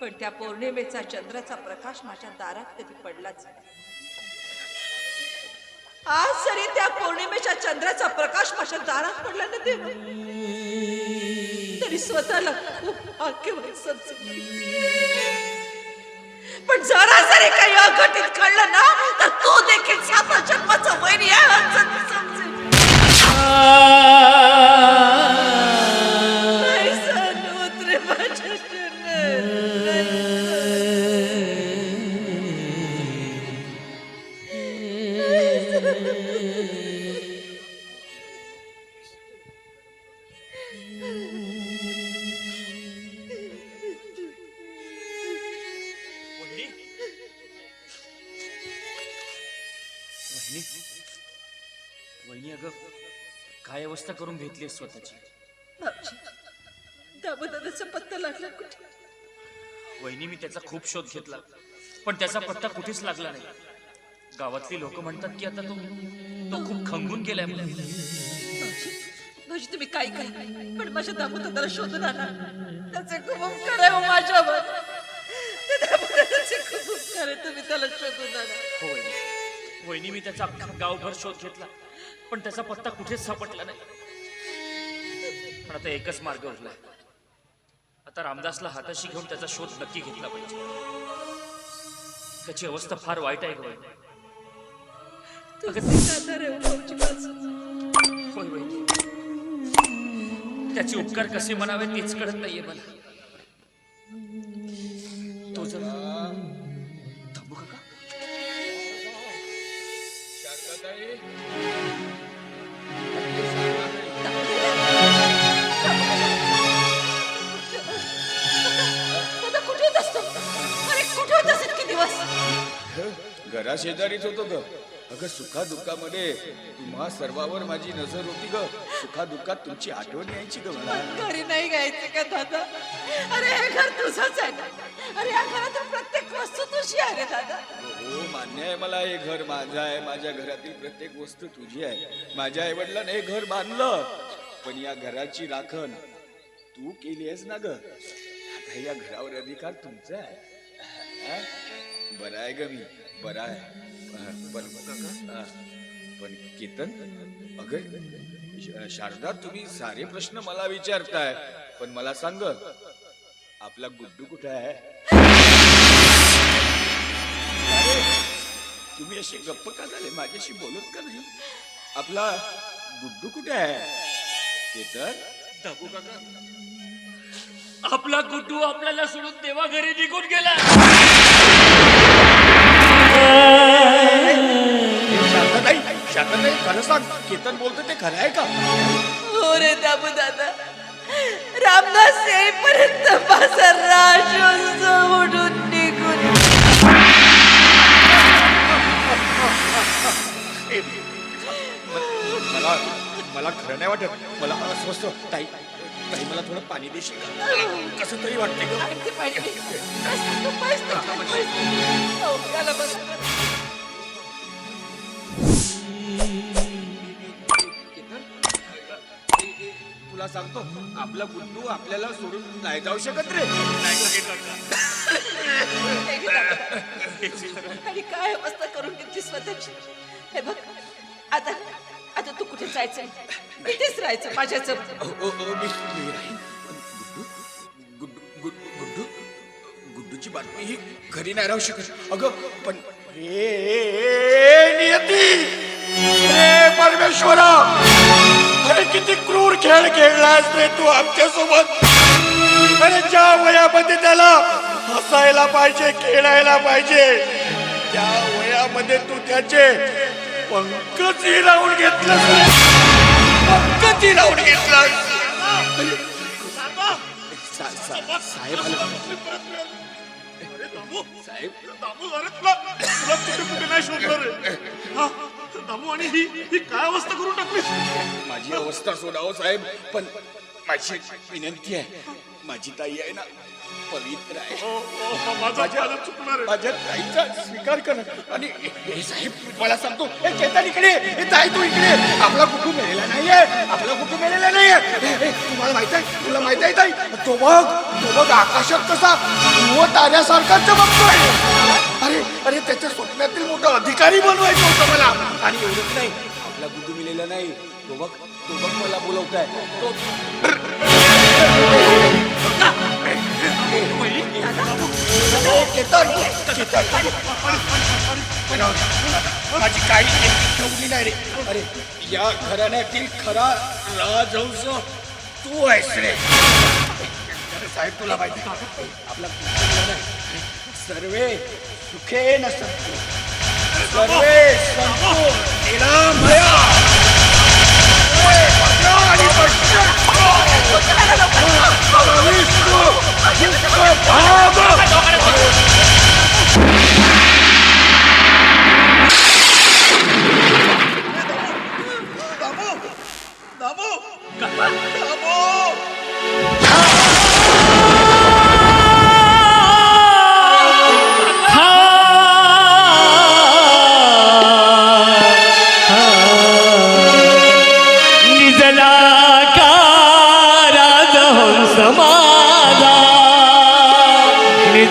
पण त्या पौर्णिमेचा चंद्राचा प्रकाश माझ्या दारात कधी पडलाच नाही. आज सरी त्या पौर्णिमेच्या चंद्राचा प्रकाश माझ्या दारात पडला ना देव. तरी स्वतःला खूप भाग्यवान पण जरा जरी काही अघटित घडलं ना तर तो देखील सात जन्माचा वैरी आहे समजेल अगं काय अवस्था करून घेतली स्वतःची. पत्ता लागला कुठे? वहिनी मी त्याचा खूप शोध घेतला. पण त्याचा पत्ता कुठेच लागला नाही. गावातली लोक म्हणतात की आता तो तो खूप खंगून गेलाय भाऊजी तुम्ही काय काय? पण माझ्या दामोदराला शोधून आणा. त्याचे खूप हो माझ्यावर. खूप तुम्ही त्याला शोधून आणा. हो वहिनी. वहिनी मी त्याचा अख्खा गावभर शोध घेतला. पण त्याचा पत्ता कुठेच सापडला नाही. पण आता एकच मार्ग उरलाय आता रामदासला हाताशी घेऊन त्याचा शोध नक्की घेतला पाहिजे. त्याची अवस्था फार वाईट आहे गं वहिनी. तुझे आधार आहे भाऊजी माझं. होय. वहिनी त्याचे उपकार कसे म्हणावे तेच कळत नाहीये मला. शेजारीच होतो ग. अगं सुखा दुःखामध्ये तुम्हा सर्वावर माझी नजर होती ग. सुखा दुःखात तुमची आठवण यायची ग मला. घरी नाही घ्यायचं का दादा. अरे हे घर तुझंच आहे ना? अरे या घरातील प्रत्येक वस्तू तुझी आहे रे दादा. हो मान्य आहे मला हे घर माझं आहे. माझ्या घरातील प्रत्येक वस्तू तुझी आहे. माझ्या आईवडिलांनी हे घर बांधलं. पण या घराची राखण तू केली आहेस ना ग? आता या घरावर अधिकार तुमचा आहे. हा? बरं आहे ग मी. बरा आहे. पण पण केतन अगं शारदा तुम्ही सारे प्रश्न मला विचारताय. पण मला सांग आपला गुड्डू कुठे आहे? तुम्ही असे गप्प का झाले? माझ्याशी बोलत का नाही? आपला गुड्डू कुठे आहे? केतन? दाबू काका आपला गुड्डू आपल्याला सोडून देवा घरी निघून गेला. सांग केतन बोलतो ते खरं आहे का? हो रे दाबू दादा. रामदास येईपर्यंत माझा राजोत्सव उडून निघून ए, मला मला खरं नाही वाटत. मला अस्वस्थ. ताई ताई मला थोडं पाणी देशील का मला कसं तरी वाटते ग. पाहिजे. बस, तू बस, तू बस. हो, त्याला बस. तुला सांगतो आपला गुड्डू आपल्याला सोडून नाही जाऊ शकत रे. आणि काय अवस्था करून घेतली स्वतःची? हे बघ आता आता तू कुठे जायचं? इथेच राहायचं माझ्याच गुड्डूची बातमी ही घरी नाही राहू शकत. अगं पण हे नियती! परमेश्वरा! अरे किती क्रूर खेळ खेळलास रे तू आमच्यासोबत अरे ज्या वयामध्ये त्याला हसायला पाहिजे खेळायला पाहिजे त्या वयामध्ये तू त्याचे पंकज हिरावून घेतलं पंकज पंकच हिरावून घेतलंस साहेब साहेब दामू. तुला नाही दामू आणि ही ही काय अवस्था करून टाकलीस? माझी अवस्था सोडावं साहेब पण माझी विनंती आहे माझी ताई आहे ना पवित्र आहे माझ्या ताईचा स्वीकार कर आणि हे साहेब मला सांगतो हे केतन इकडे. हे ताई तू इकडे. आपला कुटुंब मेलेला नाहीये आपला कुटुंब मेलेला नाहीये तुम्हाला माहीत आहे तुला माहीत आहे ताई तो बघ तो बघ आकाशात कसा ध्रुव ताऱ्यासारखा चमकतोय अरे अरे त्याच्या स्वप्नातील मोठा अधिकारी बनवायचं होतं मला आणि एवढंच नाही आपला गुड्डू मिलेला नाही तो बघ तो बघ मला बोलवताय. तो ए, केतन केतन माझी काही ठेवली नाही रे. अरे या घराण्यातील खरा राजहंस तू आहेस रे. साहेब तुला माहिती? आपला. सर्वे सुखे न सर्वे 그리스도 국가 바다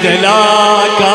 جلا کا